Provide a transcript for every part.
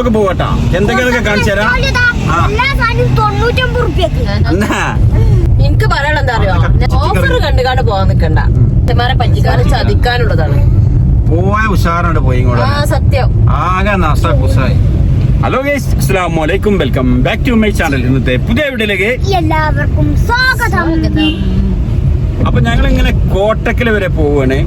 ഒക്കെ പോകട്ടാ എന്തൊക്കെയാണെന്നൊക്കെ കാണിച്ചു തരാം? എനിക്ക് പറയാനുള്ള എന്താ അറിയോ? ഓഫർ കണ്ടു കണ്ട് പോവാൻ നിക്കണ്ട. ചെമാരെ പറ്റിക്കാനും ചതിക്കാനുള്ളതാണ്. പോയ ഉഷാറുണ്ട് പോയി ആ സത്യം. ആകെ നസ കുസായി. ഹലോ ഗൈസ് അസ്സലാമു അലൈക്കും welcome back to my channel ഇന്നത്തെ പുതിയ വീഡിയോയിലേക്ക് എല്ലാവർക്കും സ്വാഗതം. അപ്പൊ ഞങ്ങൾ ഇങ്ങനെ കോട്ടക്കൽ വരെ പോവാണ്.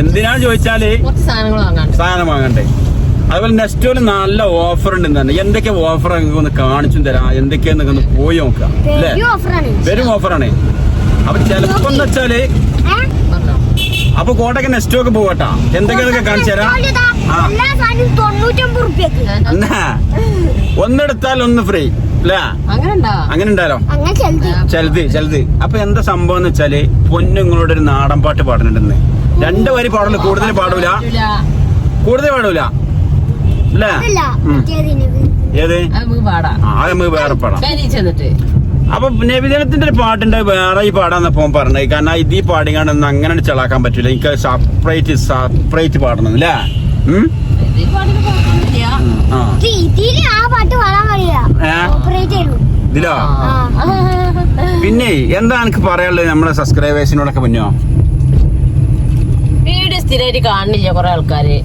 എന്തിനാ ചോദിച്ചാൽ സാധനം വാങ്ങണ്ടേ? അതുപോലെ നെക്സ്റ്റ് നല്ല ഓഫർ ഉണ്ട് തന്നെ എന്തൊക്കെ ഓഫർ ഒന്ന് കാണിച്ചു തരാം? എന്തൊക്കെയാന്നൊക്കെ ഒന്ന് പോയി നോക്കാം അല്ലേ? വെറും ഓഫറാണ് അപ്പൊ ചെലപ്പോ എന്ന് വെച്ചാൽ അപ്പൊ കോട്ടയ്ക്ക് നെക്സ്റ്റ് ഒക്കെ പോകട്ടാ. എന്തൊക്കെയാന്നൊക്കെ കാണിച്ചു തരാം? ഒന്നെടുത്താൽ ഒന്ന് ഫ്രീ അല്ലേ? അങ്ങനെ ഉണ്ടാ അങ്ങനെ ഉണ്ടാലോ അങ്ങനെ ചെലുതി ചിലത് ചിലത് അപ്പൊ എന്താ സംഭവം എന്ന് വെച്ചാൽ പൊന്നുങ്ങളോട് ഒരു നാടൻ പാട്ട് പാടുന്നുണ്ടെന്ന്. രണ്ട് വരി പാടില്ല കൂടുതൽ പാടൂല. കൂടുതൽ പാടൂല അല്ലേ അതല്ല ഉം. മറ്റേതിന് ഏത്? അത് നമുക്ക് വേറെ പാടാം. പേരി ചെന്നിട്ട്. അപ്പൊ നബിദിനത്തിന്റെ ഒരു പാട്ടുണ്ട് വേറെ ഈ പാടാന്നപ്പോ പറഞ്ഞത്. കാരണം ഇത് ഈ പാടിങ്ങാണ്ടൊന്നും അങ്ങനെ ചെളാക്കാൻ പറ്റൂല. എനിക്ക് സെപ്പറേറ്റ് സെപ്പറേറ്റ് പാടണം അല്ലേ ഇതിലോ പിന്നെ എന്താ എനിക്ക് പറയാനുള്ളത് നമ്മുടെ സബ്സ്ക്രൈബേഴ്സിനോടൊക്കെ മുന്നോ? സ്ഥിരമായിട്ട് കാണുന്നില്ല കുറെ ആൾക്കാര്.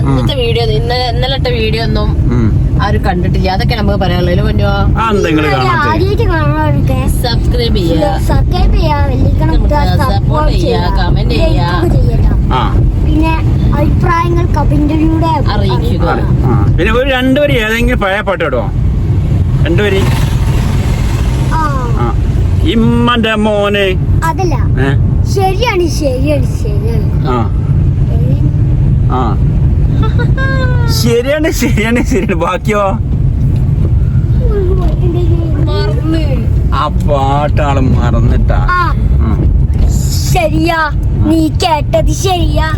ഇന്നത്തെ വീഡിയോ ഇന്നലെ ഇന്നലെ ഇട്ട വീഡിയോ ഒന്നും ആരും കണ്ടിട്ടില്ല. അതൊക്കെ നമുക്ക് പറയാനുള്ളൂ കാണാനൊക്കെ സബ്സ്ക്രൈബ് ചെയ്യുക സബ്സ്ക്രൈബ് ചെയ്യാ. വെല്ലിക്കണം Support ചെയ്യാ, comment ചെയ്യാ. ചെയ്യണം. ആ. പിന്നെ അഭിപ്രായങ്ങൾ കമന്റിലൂടെ അറിയിക്കുക. പിന്നെ ഒരു രണ്ടുപേരി ഏതെങ്കിലും പഴയ പാട്ട് കേട്ടോ രണ്ടുപേരി ഇമ്മന്റെ മോനെ. അതല്ല. ശരിയാണ് ശരിയാണ് ശരിയാണ്. ആ. ആ. ശരിയാണ് ശരിയാണ് ശരിയാണ്. ബാക്കിയോ? ആ പാട്ടാൾ മറന്നിട്ടാ. ശരിയാ നീ കേട്ടത് ശരിയാ.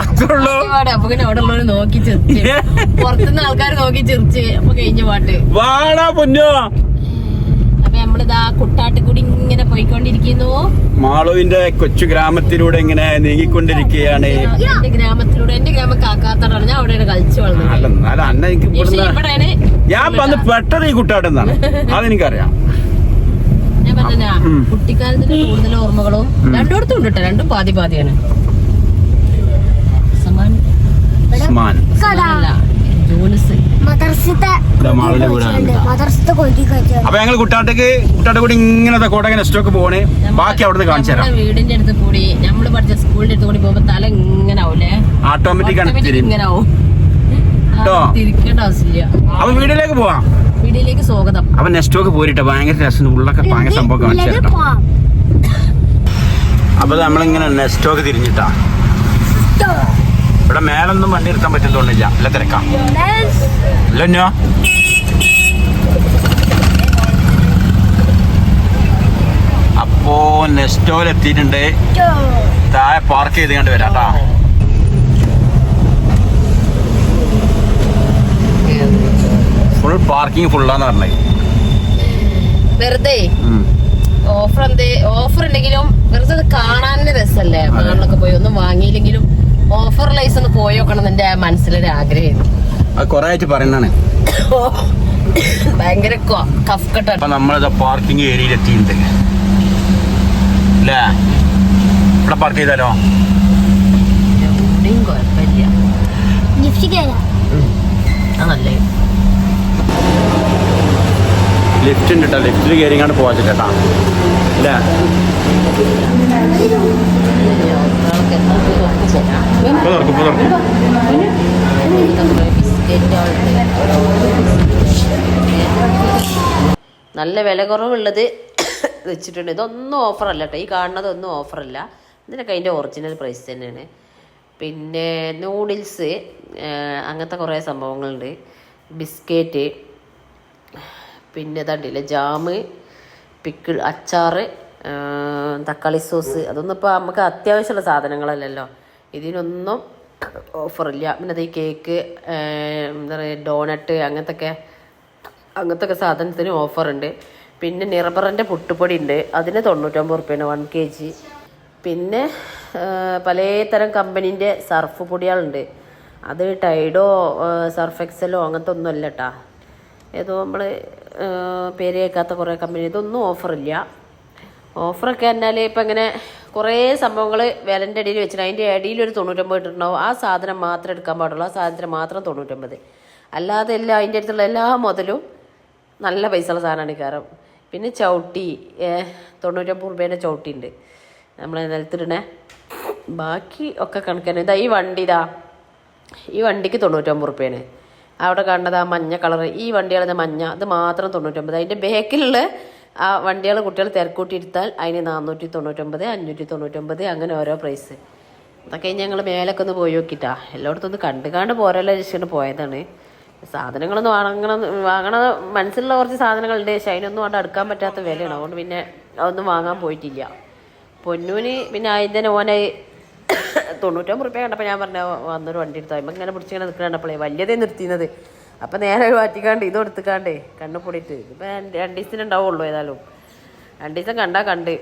അത്രേ ഉള്ളൂ പാട്ട് അപ്പൊ പിന്നെ അവിടെ ഉള്ളവര് നോക്കി ചിരിച്ച്. പുറത്തുനിന്ന് ആൾക്കാർ നോക്കി ചിരിച്ച്. അപ്പൊ കഴിഞ്ഞ പാട്ട്. വാടാ പൊന്നോ. നമ്മളിതാ കുട്ടാട്ട് കൂടി ഇങ്ങനെ പോയിക്കൊണ്ടിരിക്കുന്നു. മാളുവിന്റെ കൊച്ചു ഗ്രാമത്തിലൂടെ ഇങ്ങനെ നീങ്ങിക്കൊണ്ടിരിക്കുകയാണ്. എന്റെ ഗ്രാമത്തിലൂടെ എന്റെ ഗ്രാമം കാക്കാത്തടാണ് ഞാൻ അവിടെയാണ് കളിച്ചു വളർന്നത്. അന്ന എനിക്ക് ഇവിടുന്ന് ഞാൻ വന്ന് പെട്ടത് ഈ കുട്ടാട്ടെന്നാണ്. അതെനിക്കറിയാം. ഞാൻ പറഞ്ഞ. കുട്ടിക്കാലത്തിന്റെ കൂടുതൽ ഓർമ്മകളും. രണ്ടിടത്തും ഉണ്ട് കേട്ടോ രണ്ടും പാതി പാതിയാണ്. സമാൻ ഉസ്മാൻ കേട്ടോ. അപ്പൊ ഞങ്ങൾ കുട്ടാട്ടേക്ക് കുട്ടാട്ട കൂടി ഇങ്ങനെ കോട്ടയ്ക്ക് നെക്സ്റ്റ് പോണേ ബാക്കി അവിടുന്ന് കാണിച്ചു തരാം. വീടിന്റെ അടുത്ത് കൂടി നമ്മൾ പഠിച്ച സ്കൂളിന്റെ അടുത്ത് കൂടി പോകുമ്പോ തല ഇങ്ങനെ ആവൂലേ? ഓട്ടോമാറ്റിക് ആണ് ഇങ്ങനെ ആവും. ആ, തിരിക്കേണ്ട ആവശ്യമില്ല. അപ്പൊ വീട്ടിലേക്ക് പോവാം. വീടിലേക്ക് സ്വാഗതം. അപ്പൊ നെക്സ്റ്റ് ഒക്കെ പോരിട്ടെ. ഭയങ്കര രസം ഉള്ളൊക്കെ ഭയങ്കര സംഭവം കാണിച്ചു പോവാം. അപ്പൊ നമ്മളിങ്ങനെ നെക്സ്റ്റ് ഒക്കെ തിരിഞ്ഞിട്ടാ. ഇവിടെ മേലൊന്നും വണ്ടി നിർത്താൻ പറ്റുന്നോണ്ടില്ല അല്ല തിരക്കാം. അല്ലോ അപ്പോ നെസ്റ്റോയിൽ എത്തിയിട്ടുണ്ട്. താഴെ പാർക്ക് ചെയ്ത് കണ്ട് വരാം കേട്ടാ ഫുൾ പാർക്കിംഗ് ഫുള്ളാന്ന് പറഞ്ഞത് വെറുതെ. ഓഫർ എന്തേ ഓഫർ ഉണ്ടെങ്കിലും വെറുതെ കാണാൻ രസല്ലേ മണ്ണൊക്കെ പോയി ഒന്നും വാങ്ങിയില്ലെങ്കിലും ഓഫർ ലൈസ് ഒന്ന് പോയി നോക്കണം എന്റെ മനസ്സിലൊരു ആഗ്രഹം അത് കൊറേ ആയിട്ട് പറയുന്നതാണ്. ഭയങ്കര കഫ് പാർക്കിംഗ് ഏരിയയിൽ എത്തിയിട്ടുണ്ട്. അല്ലേ? ഇവിടെ പാർക്ക് ചെയ്താലോ. അതല്ലേ ലിഫ്റ്റ് ഉണ്ട് കേട്ടോ ലിഫ്റ്റിൽ കയറി പോവാ ചേട്ടാ അല്ലേ? ഇപ്പൊ തുറക്കും നല്ല വില കുറവുള്ളത് വെച്ചിട്ടുണ്ട്. ഇതൊന്നും ഓഫറല്ല കേട്ടോ ഈ കാണുന്നതൊന്നും ഓഫറല്ല ഇതിനൊക്കെ അതിന്റെ ഒറിജിനൽ പ്രൈസ് തന്നെയാണ്. പിന്നെ നൂഡിൽസ് അങ്ങനത്തെ കുറേ സംഭവങ്ങളുണ്ട്. ബിസ്ക്കറ്റ് പിന്നെ തണ്ടില്ല ജാമ് പിക്കിൾ അച്ചാറ് തക്കാളി സോസ് അതൊന്നും ഇപ്പോൾ നമുക്ക് അത്യാവശ്യമുള്ള സാധനങ്ങളല്ലല്ലോ. ഇതിനൊന്നും ഓഫറില്ല. പിന്നെ അത് ഈ കേക്ക് എന്താ പറയുക ഡോണട്ട് അങ്ങനത്തെ ഒക്കെ അങ്ങനത്തെ ഒക്കെ സാധനത്തിന് ഓഫറുണ്ട്. പിന്നെ നിറബറിന്റെ പുട്ടുപൊടി ഉണ്ട്. അതിന് തൊണ്ണൂറ്റൊമ്പത് റുപ്യാണ് വൺ കെ ജി പിന്നെ പലതരം കമ്പനീന്റെ സർഫ് പൊടികളുണ്ട്. അത് ടൈഡോ സർഫ് എക്സലോ അങ്ങനത്തെ ഒന്നും അല്ല കേട്ടാ ഏതോ നമ്മൾ പേര് കേൾക്കാത്ത കുറേ കമ്പനി. ഇതൊന്നും ഓഫറില്ല. ഓഫറൊക്കെ എന്നാൽ ഇപ്പം ഇങ്ങനെ കുറേ സംഭവങ്ങൾ വിലന്റെ അടിയിൽ വെച്ചിട്ട് അതിന്റെ അടിയിൽ ഒരു തൊണ്ണൂറ്റൊമ്പത് ഇട്ടിട്ടുണ്ടാവും. ആ സാധനം മാത്രം എടുക്കാൻ പാടുള്ളൂ. ആ സാധനത്തിന് മാത്രം തൊണ്ണൂറ്റൊമ്പത്. അല്ലാതെ എല്ലാം അതിന്റെ അടുത്തുള്ള എല്ലാ മുതലും നല്ല പൈസയുള്ള സാധനമാണ് കയറും പിന്നെ ചവിട്ടി തൊണ്ണൂറ്റമ്പത് രൂപേന്റെ ചവിട്ടി ഉണ്ട്. നമ്മൾ നിലത്തിടണേ. ബാക്കി ഒക്കെ കണക്കാണ് ഇതാ ഈ വണ്ടി ഇതാ. ഈ വണ്ടിക്ക് തൊണ്ണൂറ്റൊമ്പത് റുപ്യാണ്. അവിടെ കണ്ടത് ആ മഞ്ഞ കളർ ഈ വണ്ടികളുടെ മഞ്ഞ അത് മാത്രം തൊണ്ണൂറ്റൊമ്പത്. അതിന്റെ ബാക്കിലുള്ള ആ വണ്ടികൾ കുട്ടികൾ തിരക്കൂട്ടിയിരുത്താൽ അതിന് നാനൂറ്റി തൊണ്ണൂറ്റൊമ്പത് അഞ്ഞൂറ്റി തൊണ്ണൂറ്റൊമ്പത് അങ്ങനെ ഓരോ പ്രൈസ് അതൊക്കെ ഞങ്ങൾ മേലൊക്കെ ഒന്ന് പോയി നോക്കിട്ടാ. എല്ലായിടത്തും ഒന്ന് കണ്ട് കാണ്ട് പോരല്ലോ ജസ്റ്റ് പോയതാണ്. സാധനങ്ങളൊന്നും വാങ്ങണം വാങ്ങണ മനസ്സിലുള്ള കുറച്ച് സാധനങ്ങളുണ്ട്. പക്ഷെ അതിനൊന്നും അവിടെ അടുക്കാൻ പറ്റാത്ത വിലയാണ്. അതുകൊണ്ട് പിന്നെ അതൊന്നും വാങ്ങാൻ പോയിട്ടില്ല. പൊന്നൂന് പിന്നെ അതിന്റെ ഓനെ തൊണ്ണൂറ്റൊമ്പത് റുപ്യ കണ്ടപ്പോൾ ഞാൻ പറഞ്ഞ വന്നൊരു വണ്ടി എടുത്താൽ ഇങ്ങനെ പിടിച്ചിങ്ങനെ നിൽക്കണ കണ്ടപ്പോഴേ വലിയതേ നിർത്തിയത് അപ്പം നേരെ മാറ്റിക്കാണ്ട് ഇത് കൊടുത്തിക്കാണ്ടേ കണ്ണ് പൊടിയിട്ട്. ഇപ്പം രണ്ട് ദിവസത്തിന് ഉണ്ടാവുള്ളൂ ഏതായാലും. രണ്ട് ദിവസം കണ്ടാൽ കണ്ട്.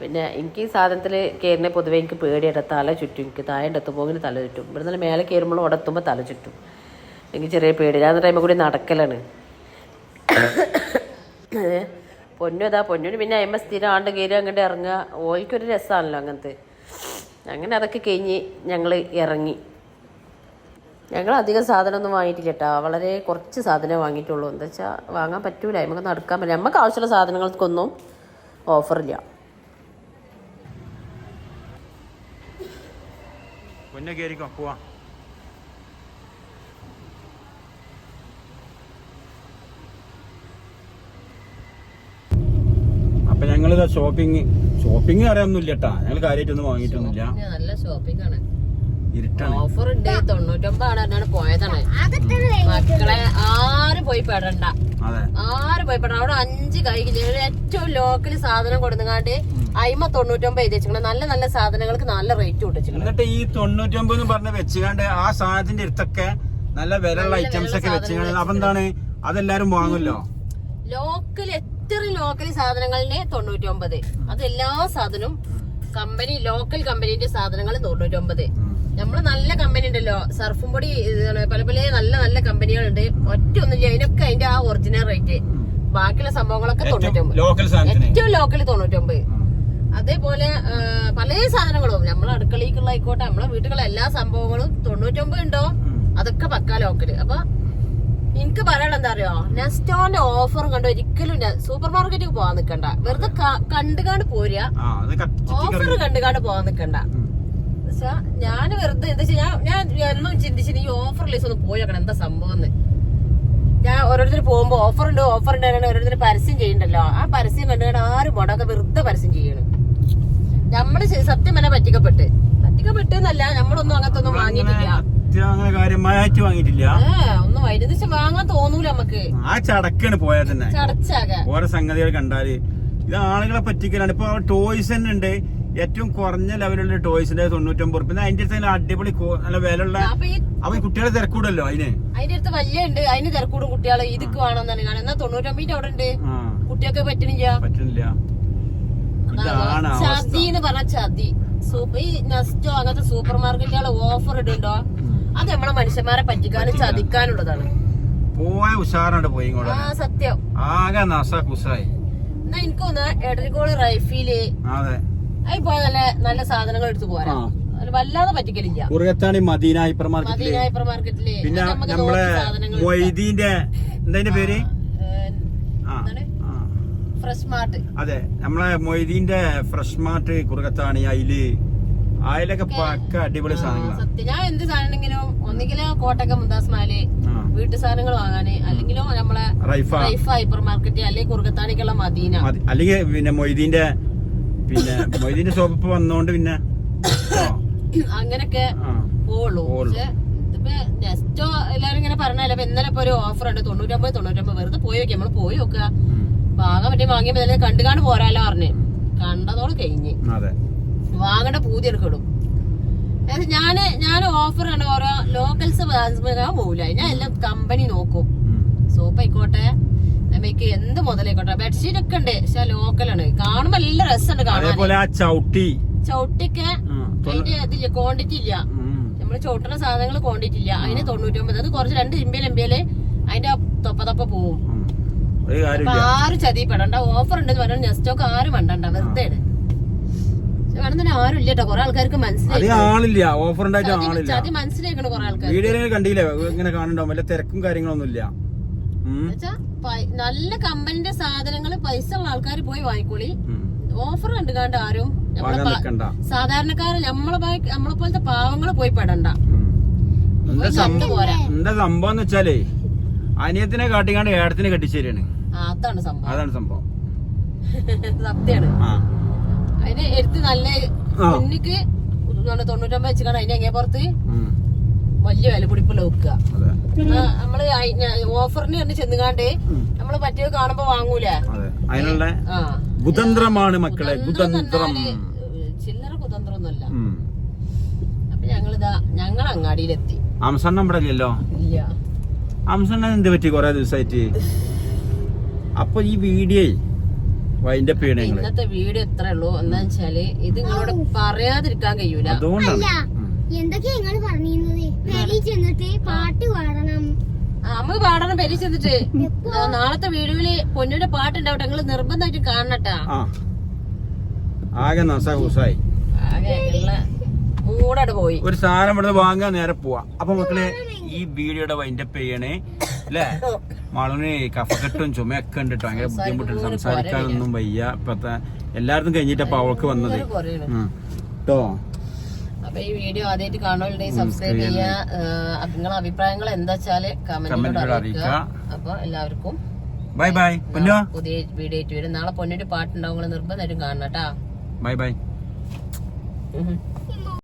പിന്നെ എനിക്ക് ഈ സാധനത്തിൽ കയറിനെ പൊതുവേ എനിക്ക് പേടിയായിട്ട് തല ചുറ്റും എനിക്ക് താഴെ എത്തുമ്പോൾ തല ചുറ്റും. ഇവിടെ നിന്ന് മേലെ കയറുമ്പോൾ ഉടത്തുമ്പോൾ തല ചുറ്റും. എനിക്ക് ചെറിയ പേടി. ഞാൻ ടൈമിൽ കൂടി നടക്കലാണ്. പൊന്നു അതാ പൊന്നിന് പിന്നെ അയമ്പ സ്ഥിരം ആണ്ട് കയറി അങ്ങോട്ട് ഇറങ്ങുക. ഓയിക്കൊരു രസമാണല്ലോ അങ്ങനത്തെ. അങ്ങനെ അതൊക്കെ കഴിഞ്ഞ് ഞങ്ങൾ ഇറങ്ങി. ഞങ്ങൾ അധികം സാധനമൊന്നും വാങ്ങിയിട്ടില്ല കേട്ടോ വളരെ കുറച്ച് സാധനമേ വാങ്ങിയിട്ടുള്ളൂ. എന്താ വെച്ചാൽ വാങ്ങാൻ പറ്റൂല. നമുക്ക് നടക്കാൻ പറ്റില്ല. നമുക്ക് ആവശ്യമുള്ള സാധനങ്ങൾക്കൊന്നും ഓഫറില്ല. പോവാ. അപ്പൊ ഞങ്ങളിതാ ഷോപ്പിംഗ് ഷോപ്പിംഗ് അറിയാനൊന്നുമില്ല കേട്ടാ ഞങ്ങൾ കാര്യമായിട്ടൊന്നും വാങ്ങിയിട്ടൊന്നുമില്ല. നല്ല ഷോപ്പിംഗ് ആണ്. ഓഫർ ഉണ്ട് തൊണ്ണൂറ്റൊമ്പതാണ് എന്നാണ് പോയതാണ്. മക്കളെ ആരും പോയി പെടണ്ട ആരും പോയി പെടണ്ട അവിടെ അഞ്ച് കൈകിൽ ഏറ്റവും ലോക്കൽ സാധനം കൊടുങ്ങാണ്ട് അയിമ തൊണ്ണൂറ്റൊമ്പത് എഴുതി വെച്ചിട്ടുണ്ട് നല്ല നല്ല സാധനങ്ങൾക്ക് നല്ല റേറ്റ് കൊടുത്തിട്ടുണ്ട് എന്നിട്ട് ഈ തൊണ്ണൂറ്റൊമ്പത് പറഞ്ഞ വെച്ചുകൊണ്ട് ആ സാധനത്തിന്റെ അടുത്തൊക്കെ നല്ല വിലയുള്ള ഐറ്റംസ് ഒക്കെ വെച്ചുകാണ്ട് അപ്പൊ എന്താണ് അതെല്ലാരും വാങ്ങുമല്ലോ? ലോക്കൽ എത്ര ലോക്കൽ സാധനങ്ങളിന് തൊണ്ണൂറ്റൊമ്പത്. അത് എല്ലാ സാധനവും കമ്പനി ലോക്കൽ കമ്പനീന്റെ സാധനങ്ങൾ തൊണ്ണൂറ്റൊമ്പത്. നമ്മൾ നല്ല കമ്പനി ഉണ്ടല്ലോ. സർഫും പൊടി പല പല നല്ല നല്ല കമ്പനികളുണ്ട്. ഒറ്റ ഒന്നുമില്ല അതിനൊക്കെ അതിന്റെ ആ ഒറിജിനൽ റേറ്റ് ബാക്കിയുള്ള സംഭവങ്ങളൊക്കെ തൊണ്ണൂറ്റൊമ്പത്. ഏറ്റവും ലോക്കൽ തൊണ്ണൂറ്റൊമ്പത്. അതേപോലെ പല സാധനങ്ങളും. നമ്മളെ അടുക്കളയ്ക്കുള്ള ആയിക്കോട്ടെ നമ്മളെ വീട്ടിലുള്ള എല്ലാ സംഭവങ്ങളും തൊണ്ണൂറ്റൊമ്പത് ഉണ്ടോ? അതൊക്കെ പക്കാ ലോക്കൽ അപ്പൊ എനിക്ക് പറയാനുള്ള എന്താ അറിയോ? നെസ്റ്റോന്റെ ഓഫർ കണ്ട് ഒരിക്കലും സൂപ്പർ മാർക്കറ്റിൽ പോവാൻ നിക്കണ്ട. വെറുതെ കണ്ടുകാണ്ട് പോരുക. ഓഫർ കണ്ടുകാണ്ട് പോവാൻ നിക്കണ്ട. ഞാൻ വെറുതെ എന്താ ഞാൻ ഞാൻ എന്നും ചിന്തിച്ചിന് ഈ ഓഫർ ലിസ്റ്റ് ഒന്ന് പോയി നോക്കണം എന്താ സംഭവം എന്ന് ഞാൻ ഓരോരുത്തർ പോകുമ്പോ ഓഫർ ഉണ്ട് ഓഫർ ഉണ്ട് ഓരോരുത്തർ പരസ്യം ചെയ്യണ്ടല്ലോ. ആ പരസ്യം കണ്ടുകൊണ്ട് ആരും പോടാതെ വെറുതെ പരസ്യം ചെയ്യണം. നമ്മൾ സത്യം തന്നെ പറ്റിക്കപ്പെട്ട്. പറ്റിക്കപ്പെട്ട് എന്നല്ല നമ്മളൊന്നും അങ്ങനത്തെ ഒന്നും വാങ്ങിയിട്ടില്ല. അത്യാവശ്യം അങ്ങനെ കാര്യമായിട്ട് വാങ്ങിയിട്ടില്ല. ഒന്നും വൈദ്യുതി വാങ്ങാൻ തോന്നൂല നമുക്ക്. ആ ചടക്കാണ് പോയാൽ തന്നെ. ഓരോ സംഗതികൾ കണ്ടാൽ. ഇത് ആളുകളെ പറ്റിക്കലാണ്. ഇപ്പൊ ടോയ്സ് തന്നെ ഉണ്ട്. ഏറ്റവും കുറഞ്ഞ ലെവലുള്ള ടോയ്സിന്റെ തൊണ്ണൂറ്റൊമ്പത് റുപ്യ അതിന്റെ അടുത്ത് നല്ല അടിപൊളി നല്ല വിലയുള്ള അപ്പൊ ഈ കുട്ടികളെ തിരക്കൂടല്ലോ അതിന്? അതിന്റെ അടുത്ത് വലിയ ഉണ്ട്. അതിന് തിരക്കൂടും കുട്ടികളെ. ഇതൊക്കെ വേണമെന്നാണ് കാണാൻ എന്നാ തൊണ്ണൂറ്റൊമ്പതിന്റെ അവിടെ ഉണ്ട്. കുട്ടിയൊക്കെ പറ്റണില്ല. അവസ്ഥ. ചതി എന്ന് പറഞ്ഞ ചതി. സൂപ്പർ ഈ നെസ്റ്റോ അങ്ങനത്തെ സൂപ്പർ മാർക്കറ്റുകളെ ഓഫർ ഇടുണ്ടോ? അത് നമ്മളെ മനുഷ്യന്മാരെ പറ്റിക്കാനും ചതിക്കാനുള്ളതാണ്. പോയ ഉഷാറാണ്ട് പോയി ആ സത്യം. ആകെ നസ കുസായി. എന്നാ എനിക്ക് തോന്നുന്ന എടരിക്കോട് റൈഫിൽ അതെ. അതിൽ പോയ നല്ല നല്ല സാധനങ്ങൾ എടുത്തു പോരാ. അതിൽ വല്ലാതെ പറ്റിക്കലില്ല. മദീന ഹൈപ്പർ മാർക്കറ്റിൽ മദീന ഹൈപ്പർ മാർക്കറ്റിൽ പിന്നെ നമ്മളെ മൊയ്തീന്റെ എന്താ പേര്? Fresh mart. അതെ നമ്മളെ മൊയ്തീന്റെ ഫ്രഷ് മാർട്ട് കുറുകത്താണ് അയിൽ. അയിലൊക്കെ പക്ക അടിപൊളി സാധനങ്ങളാണ് സത്യം. ഞാൻ എന്ത് സാധനമെങ്കിലും ഒന്നുകിലോ കോട്ടക്ക മുന്താസ് മാൽ ആ. വീട്ടു സാധനങ്ങൾ വാങ്ങാന് അല്ലെങ്കിലോ നമ്മളെ റൈഫ. റൈഫ ഹൈപ്പർ മാർക്കറ്റ് അല്ലെങ്കിൽ കുറുകത്താണിക്കുള്ള മദീന. അല്ലെങ്കിൽ പിന്നെ മൊയ്തീന്റെ പിന്നെ മൊയ്തീന്റെ ഷോപ്പ് ഇപ്പൊ വന്നോണ്ട് പിന്നെ അങ്ങനൊക്കെ. പോവുള്ളൂ. പക്ഷെ ഇതിപ്പോ എല്ലാരും ഇങ്ങനെ പറഞ്ഞല്ലോ ഇപ്പൊ ഇന്നലെ ഇപ്പൊ ഒരു ഓഫർ ഉണ്ട് തൊണ്ണൂറ്റൊമ്പത് തൊണ്ണൂറ്റൊമ്പത്. വെറുതെ പോയി നോക്കി നമ്മൾ പോയി നോക്കുക. വാങ്ങാൻ പറ്റിയ വാങ്ങിയപ്പോ കണ്ടുകാണ്ട് പോരാലോ പറഞ്ഞു. കണ്ടതോട് കഴിഞ്ഞ്. അതെ. വാങ്ങേണ്ട പൂതി എടുക്കണം ഞാൻ ഞാൻ ഓഫർ ആണ് ഓരോ ലോക്കൽസ് പോകില്ല ഞാൻ എല്ലാം കമ്പനി നോക്കും. സോപ്പ് ആയിക്കോട്ടെ നമുക്ക് എന്ത് മുതലായിക്കോട്ടെ. ബെഡ്ഷീറ്റ് ഒക്കെ ഉണ്ട് പക്ഷെ ലോക്കലാണ് കാണുമ്പോ നല്ല രസമുണ്ട് കാണാൻ. ചവിട്ടി. ചവിട്ടിക്ക് അതിന്റെ ഇതില്ല ക്വാണ്ടിറ്റി ഇല്ല. നമ്മൾ ചവിട്ടുന്ന സാധനങ്ങൾ ക്വാണ്ടിറ്റി ഇല്ല. അതിന് തൊണ്ണൂറ്റൊമ്പത്. അത് കുറച്ച് രണ്ട് ഇമ്പിയൽ എമ്പിയൽ അതിന്റെ തൊപ്പ തൊപ്പ പോവും. ആരും ചതി പെടണ്ട ഓഫർ ഉണ്ടെന്ന് പറഞ്ഞാൽ നെസ്റ്റോക്ക് ആരും വേണ്ടണ്ട. വെറുതെ വേണം തന്നെ ആരും ഇല്ല കേട്ടോ കുറെ ആൾക്കാർക്ക് മനസ്സിലായി അധികം ആളില്ല. ഓഫർ ഉണ്ടായിട്ട് ആളില്ല. വീഡിയോയിൽ കണ്ടില്ലേ? ഇങ്ങനെ കാണുന്നുണ്ടാവും. വല്ല തിരക്കും കാര്യങ്ങളൊന്നും ഇല്ല. നല്ല കമ്പനിന്റെ സാധനങ്ങൾ പൈസ ഉള്ള ആൾക്കാർ പോയി വാങ്ങിക്കോളി. ഓഫർ കണ്ടുകാണ്ട് ആരും സാധാരണക്കാരൻ നമ്മളെ നമ്മളെ പോലത്തെ പാവങ്ങൾ പോയി പെടണ്ട. എന്താ സംഭവം എന്ന് വെച്ചാലേ അനിയത്തിനെ കാട്ടിക്കാണ്ട് ഏടത്തിനെ കെട്ടിച്ചേരാണ്. അതാണ് സംഭവം. അതാണ് സംഭവം. സത്യാണ്. അതിന് എടുത്ത് നല്ല. മുന്നിക്ക് തൊണ്ണൂറ്റൊമ്പത് വെച്ചിക്കാണ് അതിന്റെ അങ്ങേ പുറത്ത് വലിയ വില പിടിപ്പുള്ള വെക്കുക. നമ്മൾ ഓഫറിന് തന്നെ ചെന്നുകാണ്ട് നമ്മൾ മറ്റേ കാണുമ്പോ വാങ്ങൂല. അതെ. അതിനുള്ള കുതന്ത്രമാണ് മക്കളെ കുതന്ത്രം ചില്ലറ കുതന്ത്രമൊന്നുമല്ല. അപ്പൊ ഞങ്ങളിതാ ഞങ്ങൾ അങ്ങാടിയിലെത്തി. അംസണ്ണ ഇവിടെ ഇല്ലല്ലോ? ഇല്ല. അംസണ്ണ എന്ത് പറ്റി കൊറേ ദിവസമായിട്ട് അപ്പൊ ഈ വീഡിയോ വൈൻഡ് പീണങ്ങൾ ഇന്നത്തെ വീഡിയോ എത്ര ഉള്ളൂ. എന്താ വെച്ചാൽ ഇത് നിങ്ങളോട് പറയാതിരിക്കാൻ കഴിയൂല. അതുകൊണ്ടാണ്. എന്തൊക്കെയാ നിങ്ങൾ പറഞ്ഞിരുന്നത്? പെരി ചെന്നിട്ട് പാട്ട് പാടണം. നമുക്ക് പാടണം പെരി ചെന്നിട്ട്. നാളത്തെ വീഡിയോയിൽ പൊന്നിയുടെ പാട്ടുണ്ടാവട്ടെ. നിങ്ങൾ നിർബന്ധമായിട്ട് കാണണട്ടാ. ആകെ നസായി കൂടെ ആകെ ഉള്ള മൂടട് പോയി. ഒരു സാധനം ഇവിടെ വാങ്ങാൻ നേരെ പോവാ. അപ്പൊ മക്കളെ ഈ വീഡിയോയുടെ വൈൻഡപ്പ് ചെയ്യണേ അല്ലേ മളന് കഫക്കെട്ടും ചുമയൊക്കെ ഉണ്ട് കേട്ടോ. ഭയങ്കര ബുദ്ധിമുട്ടുണ്ട്. സംസാരിക്കാനൊന്നും വയ്യ. ഇപ്പത്തെ എല്ലായിടത്തും കഴിഞ്ഞിട്ടപ്പോ അവൾക്ക് വന്നത്. കേട്ടോ ട്ടോ. അപ്പൊ ഈ വീഡിയോ ആദ്യമായിട്ട് കാണുന്നുണ്ടെങ്കിൽ സബ്സ്ക്രൈബ് ചെയ്യുക. നിങ്ങളെ അഭിപ്രായങ്ങൾ എന്താ വെച്ചാൽ കമന്റിലൂടെ അറിയിക്കുക. അപ്പൊ എല്ലാവർക്കും ബൈ ബൈ പൊന്നോ? പുതിയ വീഡിയോ ആയിട്ട് വരും. നാളെ പൊന്നിട്ട് പാട്ടുണ്ടാവും. നിങ്ങൾ നിർബന്ധമായിട്ടും കാണണം കേട്ടാ. Bye bye.